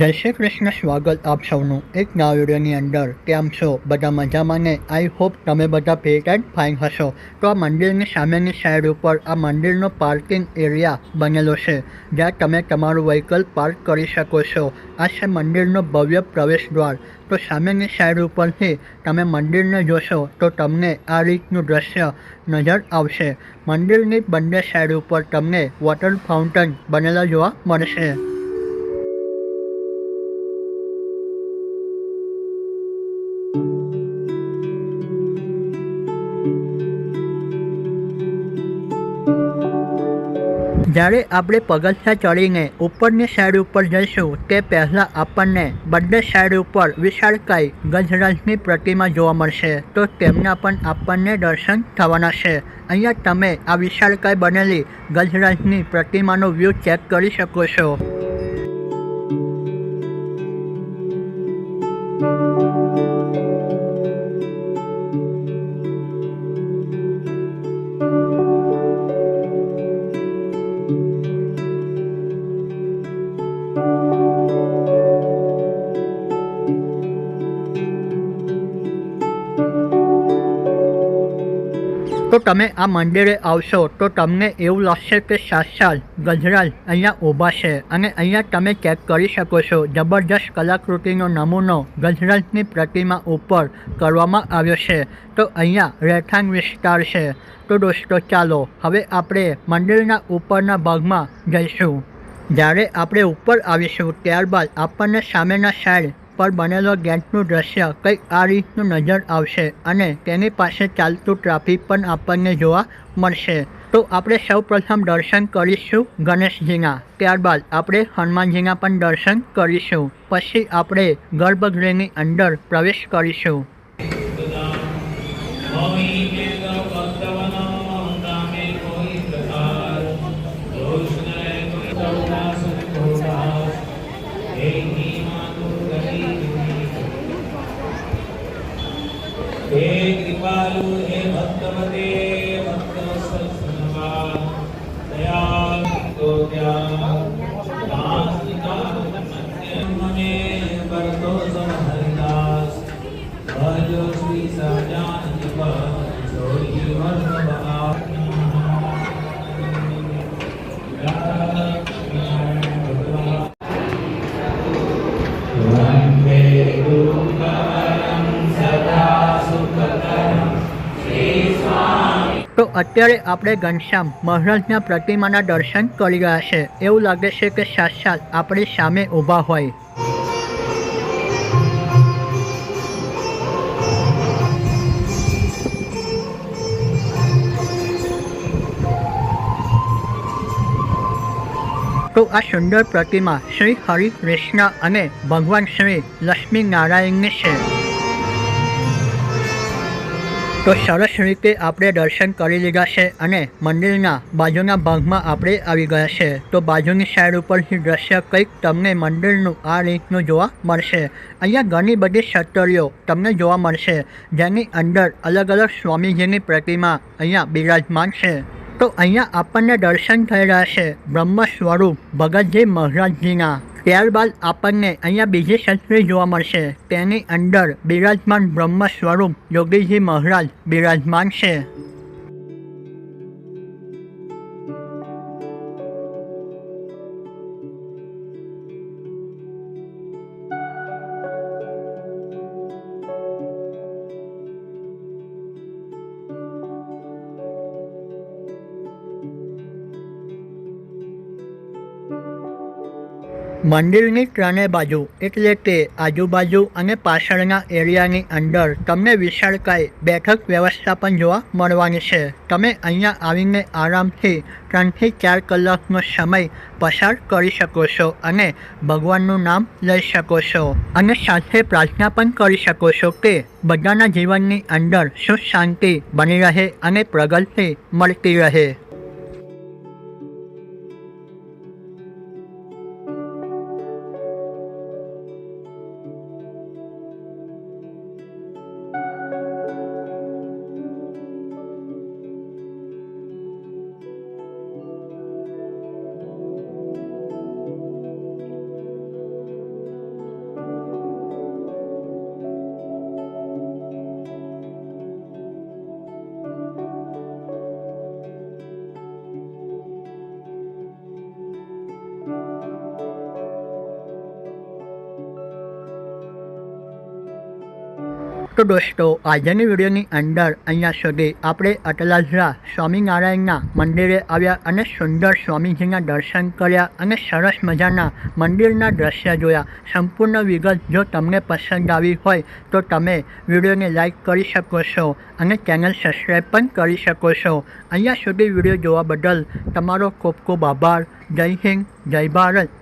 જય શ્રી કૃષ્ણ, સ્વાગત આપ સૌનું એક નવા વિડીયોની અંદર. કેમ છો? બધા મજામાં ને? આઈ હોપ તમે બધા ફિટ એન્ડ ફાઇન હશો. તો આ મંદિરની સામેની સાઈડ ઉપર આ મંદિરનો પાર્કિંગ એરિયા બનેલો છે, જ્યાં તમે તમારું વ્હીકલ પાર્ક કરી શકો છો. આ છે મંદિરનો ભવ્ય પ્રવેશ દ્વાર. તો સામેની સાઈડ ઉપરથી તમે મંદિરને જોશો, તો તમને આ રીતનું દ્રશ્ય નજર આવશે. મંદિરની બંને સાઈડ ઉપર તમને વોટર ફાઉન્ટેન બનેલા જોવા મળશે. જ્યારે આપણે પગથિયા ચડીને ઉપરની સાઈડ ઉપર જઈશું, તે પહેલાં આપણને બંને સાઈડ ઉપર વિશાળકાય ગજરાજની પ્રતિમા જોવા મળશે. તો તેમના પણ આપણને દર્શન થવાના છે. અહીંયા તમે આ વિશાળકાય બનેલી ગજરાજની પ્રતિમાનો વ્યૂ ચેક કરી શકો છો. તો તમે આ મંદિરે આવશો, તો તમને એવું લાગશે કે સાક્ષાત ગજરાજ અહીંયા ઊભા છે અને અહીંયા તમે ચેક કરી શકો છો. જબરજસ્ત કલાકૃતિનો નમૂનો ગજરાજની પ્રતિમા ઉપર કરવામાં આવ્યો છે. તો અહીંયા રહેઠાણ વિસ્તાર છે. તો દોસ્તો, ચાલો હવે આપણે મંદિરના ઉપરના ભાગમાં જઈશું. જ્યારે આપણે ઉપર આવીશું, ત્યારબાદ આપણને સામેના સાઈડ પર બનેલો ગેટનું દ્રશ્ય કંઈક આ રીતનું નજર આવશે અને તેની પાસે ચાલતું ટ્રાફિક પણ આપણને જોવા મળશે. તો આપણે સૌ પ્રથમ દર્શન કરીશું ગણેશજીના. ત્યારબાદ આપણે હનુમાનજીના પણ દર્શન કરીશું. પછી આપણે ગર્ભગૃહની અંદર પ્રવેશ કરીશું. હે કૃપાલુ હે ભક્તવતે ભક્તવત્સલસનવા દયાલ તો ત્યાં મને બરતો હરિદાસ ભજો શ્રી સહજાનંદ જોઈ વંદે તો અત્યારે આપણે ઘનશ્યામ મહારાજના પ્રતિમાના દર્શન કરી રહ્યા છે. એવું લાગે છે કે સાક્ષાત આપણી સામે ઊભા હોય. તો આ સુંદર પ્રતિમા શ્રી હરિ કૃષ્ણ અને ભગવાન શ્રી લક્ષ્મી નારાયણની છે. તો સરસ રીતે આપણે દર્શન કરી લીધા છે અને મંદિરના બાજુના ભાગમાં આપણે આવી ગયા છે. તો બાજુની સાઈડ ઉપરથી દ્રશ્ય કંઈક તમને મંદિરનું આ રીતનું જોવા મળશે. અહીંયા ઘણી બધી શતરીઓ તમને જોવા મળશે, જેની અંદર અલગ અલગ સ્વામીજીની પ્રતિમા અહીંયા બિરાજમાન છે. તો અહીંયા આપણને દર્શન થઈ રહ્યા છે બ્રહ્મ સ્વરૂપ ભગતજી મહારાજજીના. ત્યારબાદ આપણને અહીંયા બીજી શક્તિ જોવા મળશે. તેની અંદર બિરાજમાન બ્રહ્મ સ્વરૂપ યોગીજી મહારાજ બિરાજમાન છે. મંદિરની ત્રણેય બાજુ, એટલે કે આજુબાજુ અને પાછળના એરિયાની અંદર તમને વિશાળકાય બેઠક વ્યવસ્થા પણ જોવા મળવાની છે. તમે અહીંયા આવીને આરામથી ત્રણથી ચાર કલાકનો સમય પસાર કરી શકો છો અને ભગવાનનું નામ લઈ શકો છો. અને સાથે પ્રાર્થના પણ કરી શકો છો કે બધાના જીવનની અંદર સુખ શાંતિ બની રહે અને પ્રગતિ મળતી રહે. તો દોસ્તો, આજની વિડીયોની અંદર અહીંયા સુધી આપણે અટલાજરા સ્વામિનારાયણના મંદિરે આવ્યા અને સુંદર સ્વામીજીના દર્શન કર્યા અને સરસ મજાના મંદિરના દ્રશ્ય જોયા. સંપૂર્ણ વિગત જો તમને પસંદ આવી હોય તો તમે વિડીયોને લાઈક કરી શકો છો અને ચેનલ સબસ્ક્રાઈબ પણ કરી શકો છો. અહીંયા સુધી વીડિયો જોવા બદલ તમારો ખૂબ ખૂબ આભાર. જય હિન્દ, જય ભારત.